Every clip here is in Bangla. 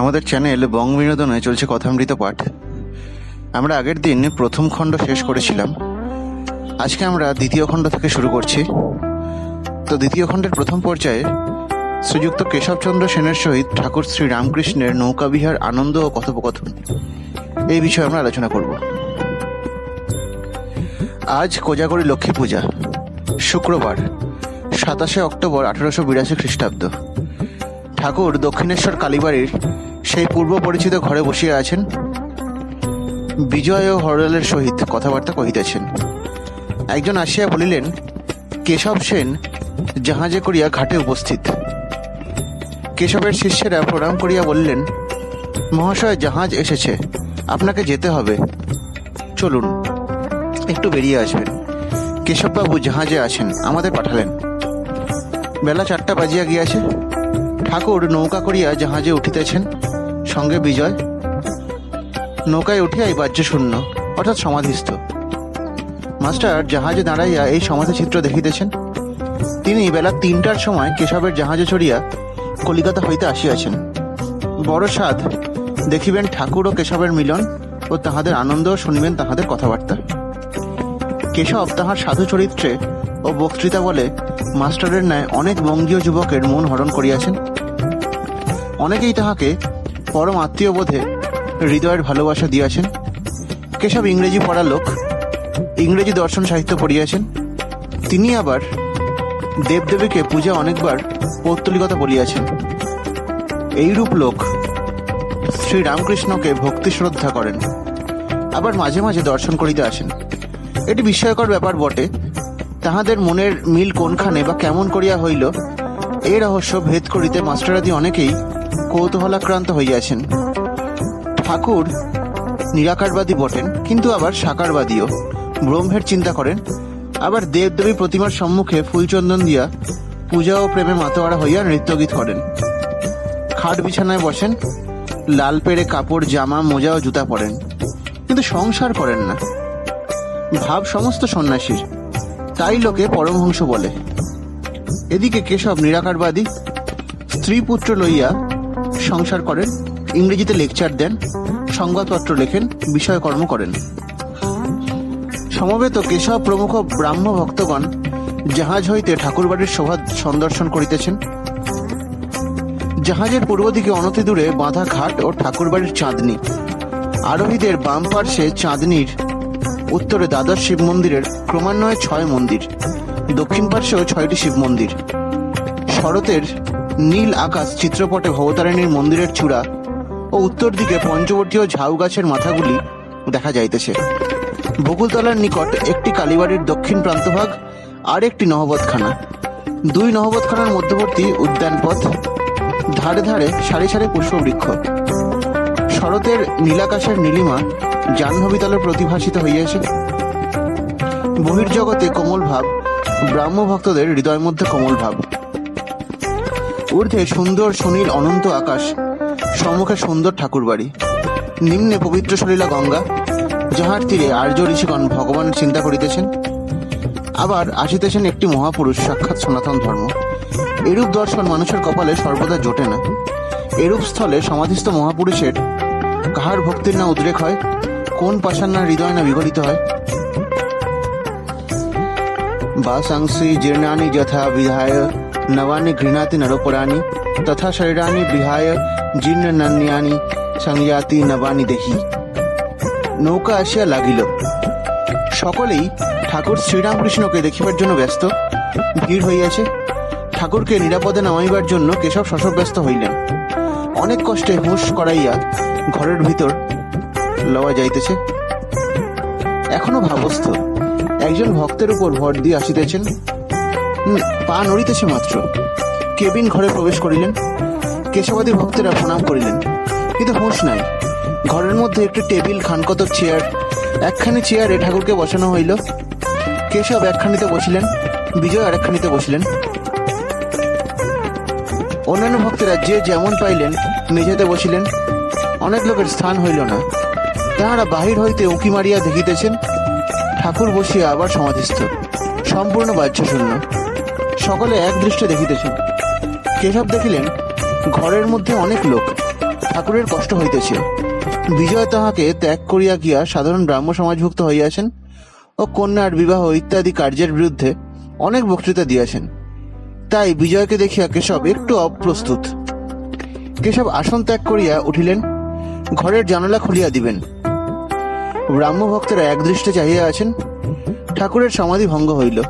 আমাদের চ্যানেল বং বিনোদনে চলছে কথামৃত পাঠ। আমরা আগের দিন প্রথম খণ্ড শেষ করেছিলাম। আজকে আমরা দ্বিতীয় খণ্ড থেকে শুরু করছি। তো দ্বিতীয় খণ্ডের প্রথম পর্যায়ে শ্রীযুক্ত কেশবচন্দ্র সেনের সহিত ঠাকুর শ্রী রামকৃষ্ণের নৌকাবিহার আনন্দ ও কথোপকথন। এই বিষয়ে আমরা আলোচনা করব। আজ কোজাগরী লক্ষ্মী পূজা, শুক্রবার, সাতাশে অক্টোবর আঠারোশো বিরাশি খ্রিস্টাব্দ। ঠাকুর দক্ষিণেশ্বর কালীবাড়ির সেই পূর্ব পরিচিত ঘরে বসিয়া আছেন। বিজয় ও হরলালের সহিত কথাবার্তা কহিতেছেন। একজন আসিয়া বলিলেন, কেশব সেন জাহাজে করিয়া ঘাটে উপস্থিত। কেশবের শিষ্যেরা প্রণাম করিয়া বললেন, মহাশয়, জাহাজ এসেছে, আপনাকে যেতে হবে। চলুন, একটু বেরিয়ে আসবেন। কেশববাবু জাহাজে আছেন, আমাদের পাঠালেন। বেলা চারটা বাজিয়া গিয়াছে। ঠাকুর নৌকা করিয়া জাহাজে উঠিতেছেন। সঙ্গে বিজয়। নৌকায় উঠিয়াই বাহ্য শূন্য, অর্থাৎ সমাধিস্থ। মাস্টার জাহাজে দাঁড়াইয়া এই সমাধি চিত্র দেখিতেছেন। তিনি বেলা তিনটার সময় কেশবের জাহাজে চড়িয়া কলিকাতা হইতে আসিয়াছেন। বড় সাধ, দেখিবেন ঠাকুর ও কেশবের মিলন ও তাহাদের আনন্দ শুনিবেন তাহাদের কথাবার্তা। কেশব তাহার সাধু চরিত্রে ও বক্তৃতা বলে মাস্টারের ন্যায় অনেক বঙ্গীয় যুবকের মন হরণ করিয়াছেন। অনেকেই তাহাকে পরম আত্মীয় বোধে হৃদয়ের ভালোবাসা দিয়াছেন। কেশব ইংরেজি পড়া লোক, ইংরেজি দর্শন সাহিত্য পড়িয়াছেন। তিনি আবার দেবদেবীকে পূজা অনেকবার পৌত্তলিকতা বলিয়াছেন। এইরূপ লোক শ্রী রামকৃষ্ণকে ভক্তি শ্রদ্ধা করেন। আবার মাঝে মাঝে দর্শন করিতে আসেন। এটি বিস্ময়কর ব্যাপার বটে, তাহাদের মনের মিল কোনখানে বা কেমন করিয়া হইল, এই রহস্য ভেদ করিতে মাস্টারাদি অনেকেই কৌতূহলাক্রান্ত হইয়াছেন। ঠাকুর নিরাকারবাদী বটেন, কিন্তু আবার সাকারবাদীও। ব্রহ্মের চিন্তা করেন, আবার দেবদেবী প্রতিমার সম্মুখে ফুলচন্দন দিয়া পূজা ও প্রেমে মাতোয়ারা হইয়া নৃত্যগীত করেন। খাট বিছানায় বসেন, লাল পেড়ে কাপড়, জামা, মোজা ও জুতা পরেন, কিন্তু সংসার করেন না। ভাব সমস্ত সন্ন্যাসীর, তাই লোকে পরমহংস বলে। এদিকে কেশব নিরাকারবাদী স্ত্রী পুত্র লইয়া সংসার করেন, ইংরেজিতে লেকচার দেন, সংবাদপত্র লেখেন, বিষয়কর্ম করেন। সমবেত কেশব প্রমুখ ব্রাহ্ম ভক্তগণ জাহাজ হইতে ঠাকুরবাড়ির শোভা সন্দর্শন করিতেছেন। জাহাজের পূর্ব দিকে অনতি দূরে বাঁধা ঘাট ও ঠাকুরবাড়ির চাঁদনি। আরোহীদের বাম পার্শ্বে চাঁদনির, উত্তরে দ্বাদশ শিব মন্দিরের, ক্রমান্বয়ে ছয় মন্দির, দক্ষিণ পার্শ্বেও ছয়টি শিব মন্দির। শরতের নীল আকাশ চিত্রপটে ভবতারিণীর মন্দিরের চূড়া ও উত্তর দিকে পঞ্চবর্তী ঝাউ গাছের মাথাগুলি দেখা যাইতেছে। বকুলতলার নিকট একটি কালীবাড়ির দক্ষিণ প্রান্তভাগ আর একটি নহবতখানা। দুই নহবতখানার মধ্যবর্তী উদ্যান পথ ধারে ধারে সারি সারি পুষ্পবৃক্ষ। শরতের নীলাকাশের নীলিমা জাহ্নবীতলে প্রতিভাসিত হইয়াছে। বহির্জগতে কোমল ভাব ব্রাহ্ম ভক্তদের হৃদয় মধ্যে কোমল ভাব। ঊর্ধ্বে সুন্দর সুনীল অনন্ত আকাশ, সম্মুখে সুন্দর ঠাকুরবাড়ি। নিম্নে পবিত্র সলীলা গঙ্গা, যাহার তীরে আর্য ঋষিগণ ভগবানের চিন্তা করিতেছেন। আবার আসিতেছেন একটি মহাপুরুষ, সাক্ষাৎ সনাতন ধর্ম। এরূপ দর্শন মানুষের কপালে সর্বদা জোটে না। এরূপ স্থলে সমাধিস্থ মহাপুরুষের কাহার ভক্তির না উদ্রেক হয়, কোন পাশার না হৃদয় না বিগলিত হয়? বাসাংসি জীর্ণানি যথা বিধায় নবানি ঘৃণাতি নরপরাণি তথা শরীরানি বিহায় জীর্ণ নন্যানি সংয়াতি নবানি দেখি নৌকা আসিয়া লাগিল সকলেই ঠাকুর শ্রীরামকৃষ্ণকে দেখিবার জন্য ব্যস্ত। ভিড় হইয়াছে। ঠাকুরকে নিরাপদে নামাইবার জন্য কেশব শশব ব্যস্ত হইলেন। অনেক কষ্টে হুঁশ করাইয়া ঘরের ভিতর লওয়া যাইতেছে। এখনও ভাবস্থ। একজন ভক্তের উপর ভর দিয়ে আসিতেছেন। পা নড়িতেছে মাত্র। কেবিন ঘরে প্রবেশ করিলেন। কেশবাদী ভক্তেরা প্রণাম করিলেন। কিন্তু হুঁশ নাই। ঘরের মধ্যে একটি টেবিল খানকতক চেয়ার, একখানি চেয়ারে ঠাকুরকে বসানো হইল। কেশব একখানিতে বসিলেন, বিজয় আরেকখানিতে বসিলেন। অন্যান্য ভক্তেরা যে যেমন পাইলেন, মেঝেতে বসিলেন। অনেক লোকের স্থান হইল না। তাহারা বাহির হইতে উঁকি মারিয়া দেখিতেছেন। ঠাকুর বসিয়া আবার সমাধিস্থ। সম্পূর্ণ বাহ্য শূন্য সকলে এক দৃষ্টে দেখিতেছেন কেশব দেখিলেন, ঘরের মধ্যে অনেক লোক। ঠাকুরের কষ্ট হইতেছে বিজয় তাহাকে ত্যাগ করিয়া গিয়া সাধারণ ব্রাহ্ম সমাজভুক্ত হইয়াছেন ও কন্যার বিবাহ ইত্যাদি কার্যের বিরুদ্ধে অনেক বক্তৃতা দিয়াছেন। তাই বিজয়কে দেখিয়া কেশব একটু অপ্রস্তুত। কেশব আসন ত্যাগ করিয়া উঠিলেন, ঘরের জানালা খুলিয়া দিবেন। ব্রাহ্ম ভক্তরা একদৃষ্টে চাহিয়া আছেন। ঠাকুরের সমাধি ভঙ্গ হইল।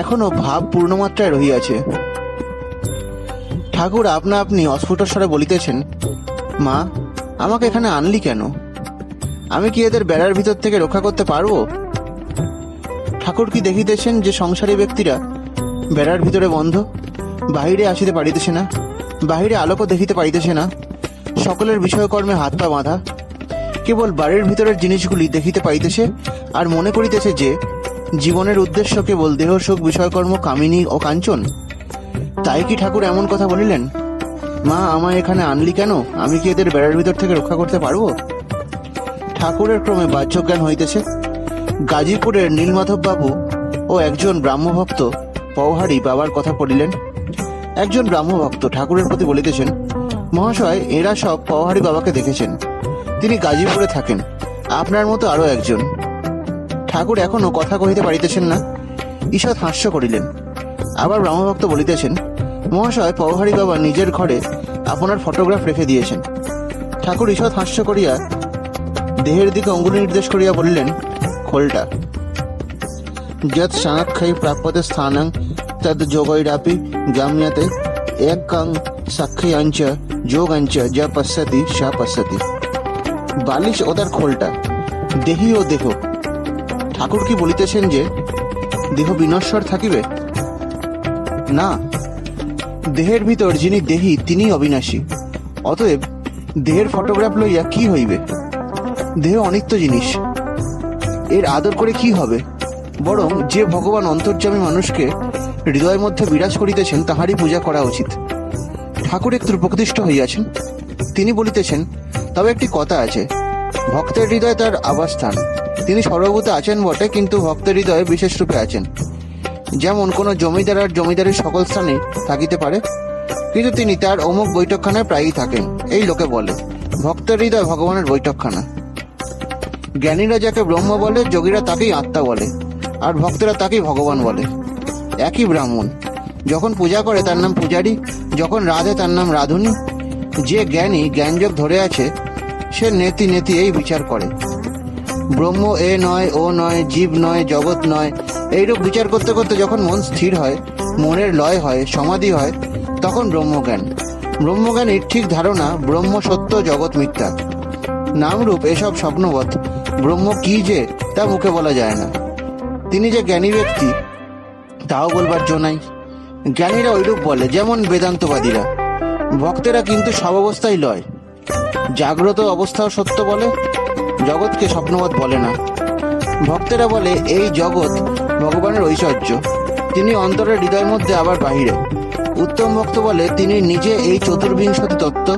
এখনও ভাব পূর্ণমাত্রায় রহিয়াছে। ঠাকুর আপনা আপনি অস্ফুট স্বরে বলিতেছেন, মা, আমাকে এখানে আনলি কেন? আমি কি এদের বেড়ার ভিতর থেকে রক্ষা করতে পারব? ঠাকুর কি দেখিতেছেন যে সংসারী ব্যক্তিরা বেড়ার ভিতরে বন্ধ? বাহিরে আসিতে পারিতেছে না, বাহিরে আলোকও দেখিতে পারিতেছে না। সকলের বিষয়কর্মে হাত পা বাঁধা। কেবল বাড়ির ভিতরের জিনিসগুলি দেখিতে পাইতেছে আর মনে করিতেছে যে জীবনের উদ্দেশ্য কেবল দেহ সুখ বিষয়কর্ম, কামিনী ও কাঞ্চন? তাই কি ঠাকুর এমন কথা বলিলেন? মা, আমায় এখানে আনলি কেন? আমি কি এদের বেড়ার ভিতর থেকে রক্ষা করতে পারব? ঠাকুরের ক্রমে বাহ্য জ্ঞান হইতেছে। গাজীপুরের নীলমাধব বাবু ও একজন ব্রাহ্মভক্ত পওহারি বাবার কথা পড়িলেন। একজন ব্রাহ্মভক্ত ঠাকুরের প্রতি বলিতেছেন, মহাশয়, এরা সব পওহারি বাবাকে দেখেছেন। তিনি গাজীপুরে থাকেন। আপনার মতো আরও একজন। ঠাকুর এখনও কথা কহিতে পারিতেছেন না। ঈষৎ হাস্য করিলেন। আবার ব্রহ্মভক্ত বলিতেছেন, মহাশয় পওহারি বাবা নিজের ঘরে আপনার ফটোগ্রাফ রেখে দিয়েছেন। ঠাকুর ঈষৎ হাস্য করিয়া দেহের দিকে অঙ্গুলি নির্দেশ করিয়া বলিলেন, খোলটা। যৎ সাক্ষাই প্রাপ্যতে স্থানং তদ যোগৈরাপি গাম্যতে এক কাং সাক্ষায়াঞ্চ যোগাঞ্চ, যা পশ্যতি সা পশ্যতি। বালিশ ও তার খোলটা, দেহি ও দেহ ঠাকুর কি বলিতেছেন যে, দেহ বিনশ্বর থাকিবে? না, দেহের ভিতর যিনি দেহি তিনি অবিনাশী। অতএব, দেহের ফটোগ্রাফ লইয়া কি হইবে? দেহ অনিত্য জিনিস। এর আদর করে কি হবে? বরং যে ভগবান অন্তর্যামী মানুষকে হৃদয়ের মধ্যে বিরাজ করিতেছেন, তাহারই পূজা করা উচিত। ঠাকুর একটু প্রতিষ্ঠ হইয়াছেন। তিনি বলিতেছেন, তবে একটি কথা আছে, ভক্তের হৃদয় তার আবাসস্থান। তিনি সর্বভূতে আছেন বটে, কিন্তু ভক্তের হৃদয়ে বিশেষ রূপে আছেন। যেমন কোনো জমিদার আর জমিদারের সকল স্থানে থাকিতে পারে, কিন্তু তিনি তার অমুক বৈঠকখানায় প্রায়ই থাকেন, এই লোকে বলে। ভক্তের হৃদয় ভগবানের বৈঠকখানা। জ্ঞানীরা যাকে ব্রহ্ম বলে, যোগীরা তাকেই আত্মা বলে, আর ভক্তরা তাকেই ভগবান বলে। একই ব্রাহ্মণ, যখন পূজা করে তার নাম পূজারী, যখন রাধে তার নাম রাধুনী, যে জ্ঞানী জ্ঞানযোগ ধরে আছে, সে নেতি নেতি এই বিচার করে। ব্রহ্ম, এ নয়, ও নয়, জীব নয়, জগৎ নয়। এইরূপ বিচার করতে করতে যখন মন স্থির হয়, মনের লয় হয়, সমাধি হয়, তখন ব্রহ্মজ্ঞান। ব্রহ্মজ্ঞানীর ঠিক ধারণা ব্রহ্ম সত্য, জগৎ মিথ্যা। নামরূপ এসব স্বপ্নবৎ ব্রহ্ম কি যে তা মুখে বলা যায় না। তিনি যে জ্ঞানী ব্যক্তি, তাও বলবার জো নাই। জ্ঞানীরা ওইরূপ বলে, যেমন বেদান্তবাদীরা। ভক্তেরা কিন্তু সব অবস্থায় লয়। জাগ্রত অবস্থাও সত্য বলে জগৎকে স্বপ্নবৎ বলে না। ভক্তেরা বলে, এই জগৎ ভগবানের ঐশ্বর্য। তিনি অন্তরের হৃদয়ের মধ্যে আবার বাহিরে। উত্তম ভক্ত বলে, তিনি নিজে এই চতুর্বিংশতি তত্ত্ব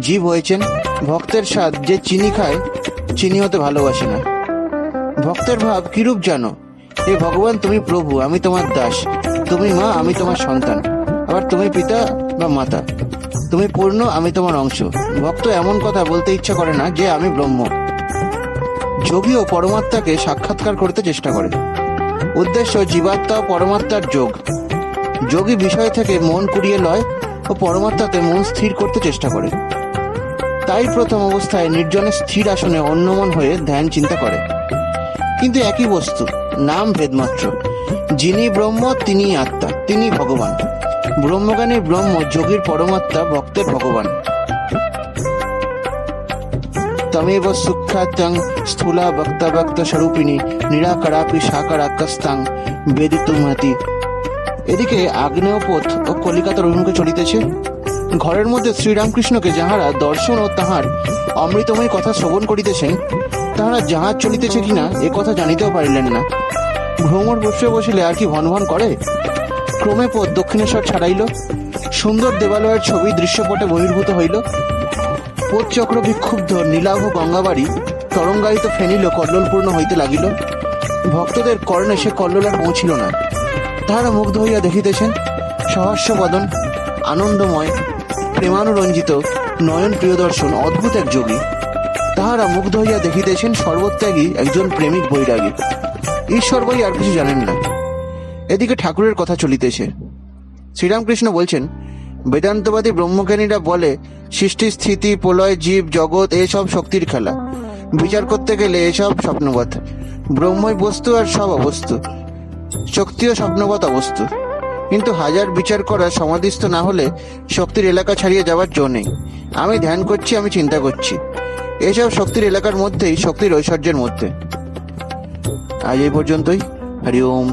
জীব হয়েছেন। ভক্তের স্বাদ যে চিনি খায়, চিনি হতে ভালোবাসে না। ভক্তের ভাব কিরূপ জানো? হে ভগবান, তুমি প্রভু, আমি তোমার দাস। তুমি মা, আমি তোমার সন্তান। আবার তুমি পিতা বা মাতা। তুমি পূর্ণ, আমি তোমার অংশ। ভক্ত এমন কথা বলতে ইচ্ছা করে না যে আমি ব্রহ্ম। যোগী ও পরমাত্মাকে সাক্ষাৎকার করতে চেষ্টা করে। উদ্দেশ্য জীবাত্মা ও পরমাত্মার যোগ। যোগী বিষয় থেকে মন কুড়িয়ে লয় ও পরমাত্মাতে মন স্থির করতে চেষ্টা করে। তাই প্রথম অবস্থায় নির্জনে স্থির আসনে অন্যমন হয়ে ধ্যান চিন্তা করে। কিন্তু একই বস্তু, নাম ভেদমাত্র। যিনি ব্রহ্ম তিনি আত্মা তিনি ভগবান। ব্রহ্মজ্ঞানী ব্রহ্ম যোগীর পরমাত্মা ভক্তের ভগবান। তমেব সুখ্যাতং স্থূলা ভক্তা ভক্ত স্বরূপিণী নিরাকারাপি সাকারাক্যস্তাং বেদিতুমহাতি এদিকে আগ্নেয়পথ ও কলিকাতার অভিমুখে চলিতেছে। ঘরের মধ্যে শ্রীরামকৃষ্ণকে যাহারা দর্শন ও তাহার অমৃতময় কথা শ্রবণ করিতেছেন, তাহারা জাহাজ চলিতেছে কিনা এ কথা জানিতেও পারিলেন না। ভ্রমর বসে বসিলে আর কি ভন ভন করে? ক্রমে পথ দক্ষিণেশ্বর ছাড়াইল। সুন্দর দেবালয়ের ছবি দৃশ্যপটে বহির্ভূত হইল। পথ চক্র বিক্ষুব্ধ নীলাভ গঙ্গাবাড়ি তরঙ্গায়িত ফেনিল কল্লোলপূর্ণ হইতে লাগিল। ভক্তদের কর্ণে সে কল্লোল আর পৌঁছিল না। তাহারা মুগ্ধ হইয়া দেখিতেছেন সহস্য বদন আনন্দময়, প্রেমানুরঞ্জিত, নয়ন প্রিয়দর্শন, অদ্ভুত এক যোগী। তাহারা মুগ্ধ হইয়া দেখিতেছেন সর্বত্যাগী একজন প্রেমিক বৈরাগী। ঈশ্বর বই আর কিছু জানেন না। এদিকে ঠাকুরের কথা চলিতেছে। শ্রীরামকৃষ্ণ বলছেন, বেদান্তবাদী ব্রহ্মজ্ঞানীরা বলে, সৃষ্টি, স্থিতি, প্রলয়, জীব, জগৎ, এসব শক্তির খেলা। বিচার করতে গেলে এসব স্বপ্নবৎ। ব্রহ্মই বস্তু আর সব অবস্তু। শক্তিও স্বপ্নবৎ অবস্তু। কিন্তু হাজার বিচার করা সমাধিস্থ না হলে শক্তির এলাকা ছাড়িয়ে যাওয়ার জো নেই। আমি ধ্যান করছি, আমি চিন্তা করছি। এসব শক্তির এলাকার মধ্যেই শক্তির ঐশ্বর্যের মধ্যে। আজ এই পর্যন্তই। হরি ওম